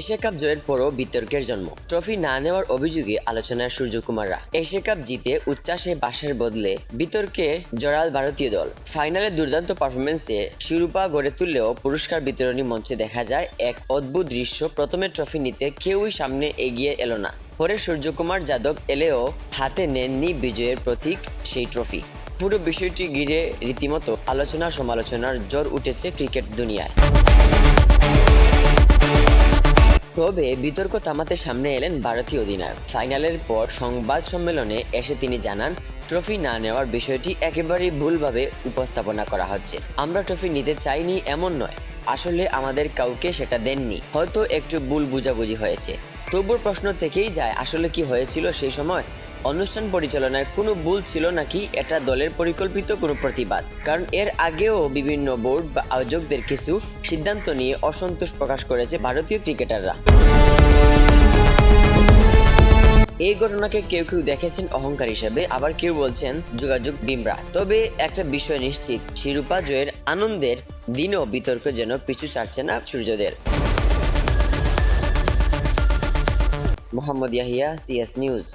Asia cup জয়ের পরও বিতর্কের জন্ম। ট্রফি না নেওয়ার অভিযোগে আলোচনায় সূর্যকুমাররা। এশিয়া কাপ জিতে উচ্ছ্বাসে বাসের বদলে বিতর্কে জড়াল ভারতীয় দল। ফাইনালে দুর্দান্ত পারফরমেন্সে শিরোপা গড়ে তুললেও পুরস্কার বিতরণী মঞ্চে দেখা যায় এক অদ্ভুত দৃশ্য। প্রথমে ট্রফি নিতে কেউই সামনে এগিয়ে এলো না। পরে সূর্যকুমার যাদব এলেও হাতে নেননি বিজয়ের প্রতীক সেই ট্রফি। পুরো বিষয়টি ঘিরে রীতিমতো আলোচনা সমালোচনার জ্বর উঠেছে ক্রিকেট দুনিয়ায়। তবে বিতর্ক থামাতে সামনে এলেন ভারতীয় অধিনায়ক। ফাইনালের পর সংবাদ সম্মেলনে এসে তিনি জানান, ট্রফি না নেওয়ার বিষয়টি একেবারেই ভুলভাবে উপস্থাপনা করা হচ্ছে। আমরা ট্রফি নিতে চাইনি এমন নয়। আসলে আমাদের কাউকে সেটা দেননি। হয়তো একটু ভুল বুঝাবুঝি হয়েছে। তবুও প্রশ্ন থেকেই যায়, আসলে কি হয়েছিল সেই সময়? অনুষ্ঠান পরিচালনায় কোনো ভুল ছিল নাকি এটা দলের পরিকল্পিত কোনো প্রতিবাদ? কারণ এর আগেও বিভিন্ন বোর্ড বা আয়োজকদের কিছু সিদ্ধান্ত নিয়ে অসন্তোষ প্রকাশ করেছে ভারতীয় ক্রিকেটাররা। এই ঘটনাকে কেউ কেউ দেখেছেন অহংকার হিসেবে, আবার কেউ বলছেন যোগাযোগ বিমরা তবে একটা বিষয় নিশ্চিত, শিরোপা জয়ের আনন্দের দিনও বিতর্ক যেন পিছু ছাড়ছে না সূর্যদের। Mohammad Yahiya CS news